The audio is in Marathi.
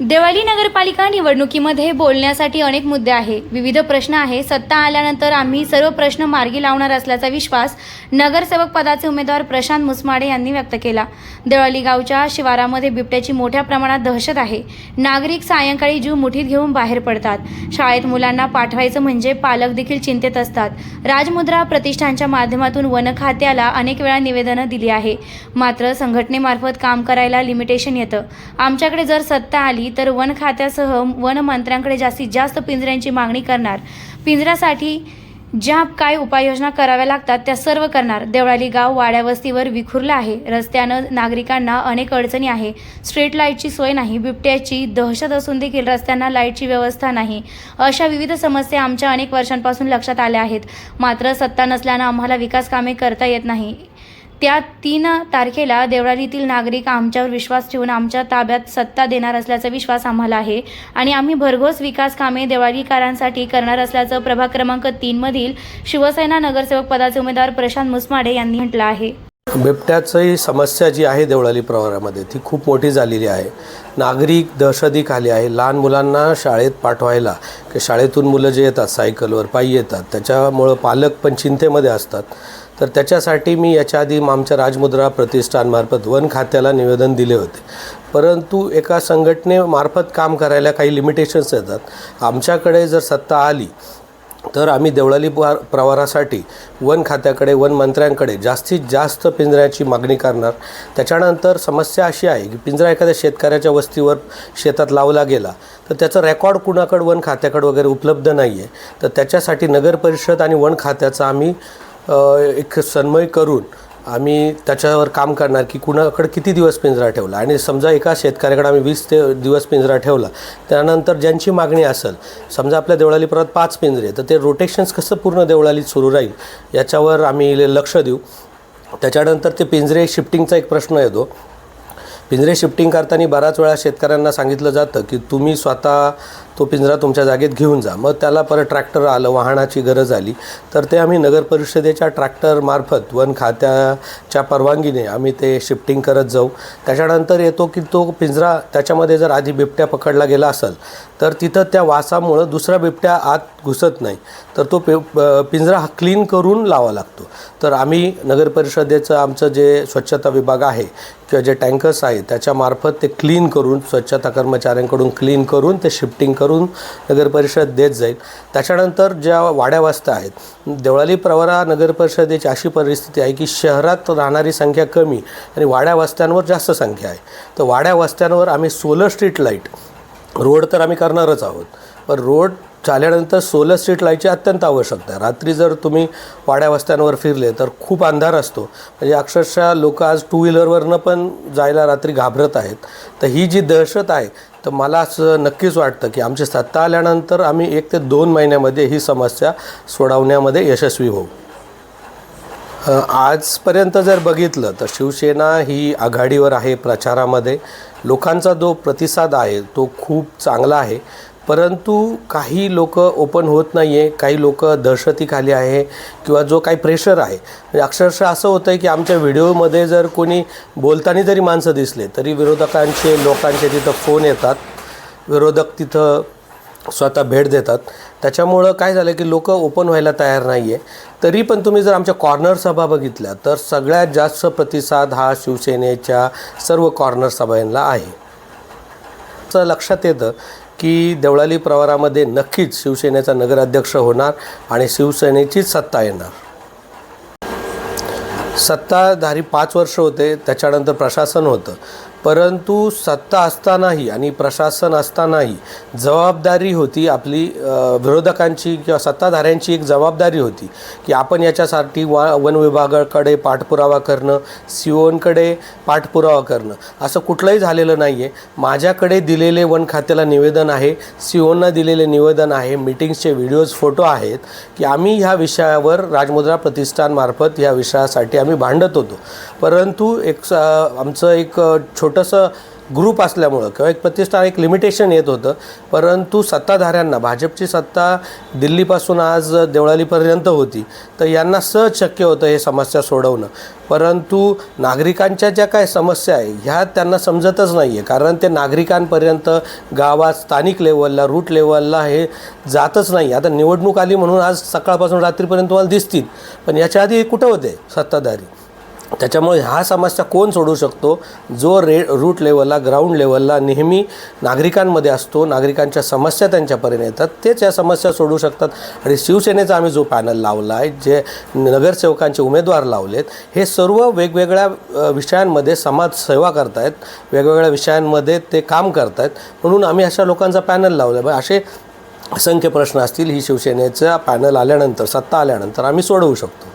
देवाली नगरपालिका निवडणुकीमध्ये बोलण्यासाठी अनेक मुद्दे आहे. विविध प्रश्न आहे. सत्ता आल्यानंतर आम्ही सर्व प्रश्न मार्गी लावणार असल्याचा विश्वास नगरसेवक पदाचे उमेदवार प्रशांत मुसमाडे यांनी व्यक्त केला. देवाली गावच्या शिवारामध्ये बिबट्याची मोठ्या प्रमाणात दहशत आहे. नागरिक सायंकाळी जीव मुठीत घेऊन बाहेर पडतात. शाळेत मुलांना पाठवायचं म्हणजे पालक देखील चिंतेत असतात. राजमुद्रा प्रतिष्ठानच्या माध्यमातून वन खात्याला अनेक वेळा निवेदनं दिली आहे. मात्र संघटनेमार्फत काम करायला लिमिटेशन येतं. आमच्याकडे जर सत्ता आली तर वन खात्यासह वनमंत्र्यांकडे जास्तीत जास्त पिंजऱ्यांची मागणी करणार. पिंजऱ्यासाठी ज्या काय उपाययोजना कराव्या लागतात त्या सर्व करणार. देवळाली गाव वाड्यावस्तीवर विखुरलं आहे. रस्त्यानं नागरिकांना अनेक अडचणी आहे. स्ट्रीट लाईटची सोय नाही. बिबट्याची दहशत असून देखील रस्त्यांना लाईटची व्यवस्था नाही. अशा विविध समस्या आमच्या अनेक वर्षांपासून लक्षात आल्या आहेत. मात्र सत्ता नसल्यानं आम्हाला विकास कामे करता येत नाही. त्या तीन तारखेला देवळालीतील नागरिक आमच्यावर विश्वास ठेवून आमच्या ताब्यात सत्ता देणार असल्याचा विश्वास आम्हाला आहे. आणि आम्ही भरघोस विकास कामे देवळालीकरांसाठी करणार असल्याचं प्रभाग क्रमांक तीनमधील शिवसेना नगरसेवक पदाचे उमेदवार प्रशांत मुसमाडे यांनी म्हटलं आहे. बिबट्याची समस्या जी आहे देवळाली प्रवारामध्ये ती खूप मोठी झालेली आहे. नागरिक दहशतीखाली आहे. लहान मुलांना शाळेत पाठवायला की शाळेतून मुलं जे येतात सायकलवर पायी येतात त्याच्यामुळं पालक पण चिंतेमध्ये असतात. तर त्याच्यासाठी मी याच्या आधी आमच्या राजमुद्रा प्रतिष्ठानमार्फत वन खात्याला निवेदन दिले होते. परंतु एका संघटनेमार्फत काम करायला काही लिमिटेशन्स येतात. आमच्याकडे जर सत्ता आली तर आम्ही देवळाली पार प्रवारासाठी वन खात्याकडे वन मंत्र्यांकडे जास्तीत जास्त पिंजऱ्याची मागणी करणार. त्याच्यानंतर समस्या अशी आहे की पिंजरा एखाद्या शेतकऱ्याच्या वस्तीवर शेतात लावला गेला तर त्याचं रेकॉर्ड कुणाकडं वन खात्याकडे वगैरे उपलब्ध नाही आहे तर त्याच्यासाठी नगर परिषद आणि वन खात्याचा आम्ही एक सन्मय करून आम्ही त्याच्यावर काम करणार की कुणाकडे किती दिवस पिंजरा ठेवला? आणि समजा एका शेतकऱ्याकडे आम्ही वीस ते दिवस पिंजरा ठेवला त्यानंतर ज्यांची मागणी असेल समजा आपल्या देवळाली परत पाच पिंजरे तर ते रोटेशन्स कसं पूर्ण देवळालीत सुरू राहील? याच्यावर आम्ही लक्ष देऊ. त्याच्यानंतर ते पिंजरे शिफ्टिंगचा एक प्रश्न येतो. पिंजरे शिफ्टिंग करताना बऱ्याच वेळा शेतकऱ्यांना सांगितलं जातं की तुम्ही स्वतः तो पिंजरा तुमच्या जागेत घेऊन जा. मग त्याला परत ट्रॅक्टर आलं वाहनाची गरज आली. तर ते आम्ही नगर परिषदेच्या ट्रॅक्टरमार्फत वन खात्याच्या परवानगीने आम्ही ते शिफ्टिंग करत जाऊ. त्याच्यानंतर येतो की तो पिंजरा त्याच्यामध्ये जर आधी बिबट्या पकडला गेला असेल तर तिथं त्या वासामुळं दुसरा बिबट्या आत घुसत नाही. तर तो पि पिंजरा हा क्लीन करून लावा लागतो. तर आम्ही नगर परिषदेचं आमचं जे स्वच्छता विभाग आहे किंवा जे टँकर्स आहेत त्याच्यामार्फत ते क्लीन करून स्वच्छता कर्मचाऱ्यांकडून क्लीन करून ते शिफ्टिंग करून करून नगरपरिषद देत जाईल. त्याच्यानंतर ज्या वाड्या आहेत देवळाली प्रवरा नगरपरिषदेची अशी परिस्थिती आहे की शहरात राहणारी संख्या कमी आणि वाड्यावस्त्यांवर जास्त संख्या आहे. तर वाड्यावस्त्यांवर आम्ही सोलर स्ट्रीट लाइट रोड तर आम्ही करणारच आहोत. पण रोड झाल्यानंतर सोलर स्ट्रीट लाईटची अत्यंत आवश्यकता आहे. रात्री जर तुम्ही वाड्यावस्त्यांवर फिरले तर खूप अंधार असतो. म्हणजे अक्षरशः लोक आज टू व्हीलरवरनं पण जायला रात्री घाबरत आहेत. तर ही जी दहशत आहे तर मला असं नक्कीच वाटतं की आमची सत्ता आल्यानंतर आम्ही एक ते दोन महिन्यामध्ये ही समस्या सोडवण्यामध्ये यशस्वी होऊ. आजपर्यंत जर बघितलं तर शिवसेना ही आघाडीवर आहे प्रचारामध्ये. लोकांचा जो प्रतिसाद आहे तो खूप चांगला आहे. परंतु काही लोक ओपन होत नाही आहे काही लोक दहशतीखाली आहे किंवा जो काही प्रेशर आहे. म्हणजे अक्षरशः असं होतं आहे की आमच्या व्हिडिओमध्ये जर कोणी बोलताना जरी माणसं दिसले तरी विरोधकांचे लोकांचे तिथं फोन येतात. विरोधक तिथं स्वतः भेट देतात. त्याच्यामुळं काय झालं की लोक ओपन व्हायला तयार नाही आहे तरी पण तुम्ही जर आमच्या कॉर्नर सभा बघितल्या तर सगळ्यात जास्त प्रतिसाद हा शिवसेनेच्या सर्व कॉर्नर सभांना आहे. असं लक्षात येतं. की देवळाली प्रवारामध्ये नक्कीच शिवसेनेचा नगराध्यक्ष होणार आणि शिवसेनेचीच सत्ता येणार. सत्ताधारी पाच वर्ष होते त्याच्यानंतर प्रशासन होतं. परंतु सत्ता असतानाही आणि प्रशासन असतानाही जबाबदारी होती आपली विरोधकांची किंवा सत्ताधाऱ्यांची एक जबाबदारी होती की आपण याच्यासाठी वा वन विभागाकडे पाठपुरावा करणं सी ओनकडे पाठपुरावा करणं. असं कुठलंही झालेलं नाही आहे माझ्याकडे दिलेले वन खात्याला निवेदन आहे सी ओनना दिलेले निवेदन आहे मीटिंग्सचे व्हिडिओज फोटो आहेत की आम्ही ह्या विषयावर राजमुद्रा प्रतिष्ठानमार्फत ह्या विषयासाठी आम्ही भांडत होतो. परंतु एक स- आमचं एक छोटं छोटंसं ग्रुप असल्यामुळं किंवा एक प्रतिष्ठा एक लिमिटेशन येत होतं. परंतु सत्ताधाऱ्यांना भाजपची सत्ता दिल्लीपासून आज देवळालीपर्यंत होती. तर यांना सहज शक्य होतं हे समस्या सोडवणं. परंतु नागरिकांच्या ज्या काय समस्या आहे ह्या त्यांना समजतच नाही आहे कारण ते नागरिकांपर्यंत गावात स्थानिक लेवलला रूट लेवलला हे जातच नाही. आता निवडणूक आली म्हणून आज सकाळपासून रात्रीपर्यंत तुम्हाला दिसतील. पण याच्या आधी कुठं होते सत्ताधारी? त्याच्यामुळे ह्या समस्या कोण सोडू शकतो? जो रे रूट लेवलला ग्राउंड लेवलला नेहमी नागरिकांमध्ये असतो नागरिकांच्या समस्या त्यांच्यापर्यंत येतात तेच या समस्या सोडू शकतात. आणि शिवसेनेचा आम्ही जो पॅनल लावला आहे जे नगरसेवकांचे उमेदवार लावलेत हे सर्व वेगवेगळ्या विषयांमध्ये समाजसेवा करतायत वेगवेगळ्या विषयांमध्ये ते काम करतायत. म्हणून आम्ही अशा लोकांचा पॅनल लावला आहे. असे असंख्य प्रश्न असतील ही शिवसेनेचा पॅनल आल्यानंतर सत्ता आल्यानंतर आम्ही सोडवू शकतो.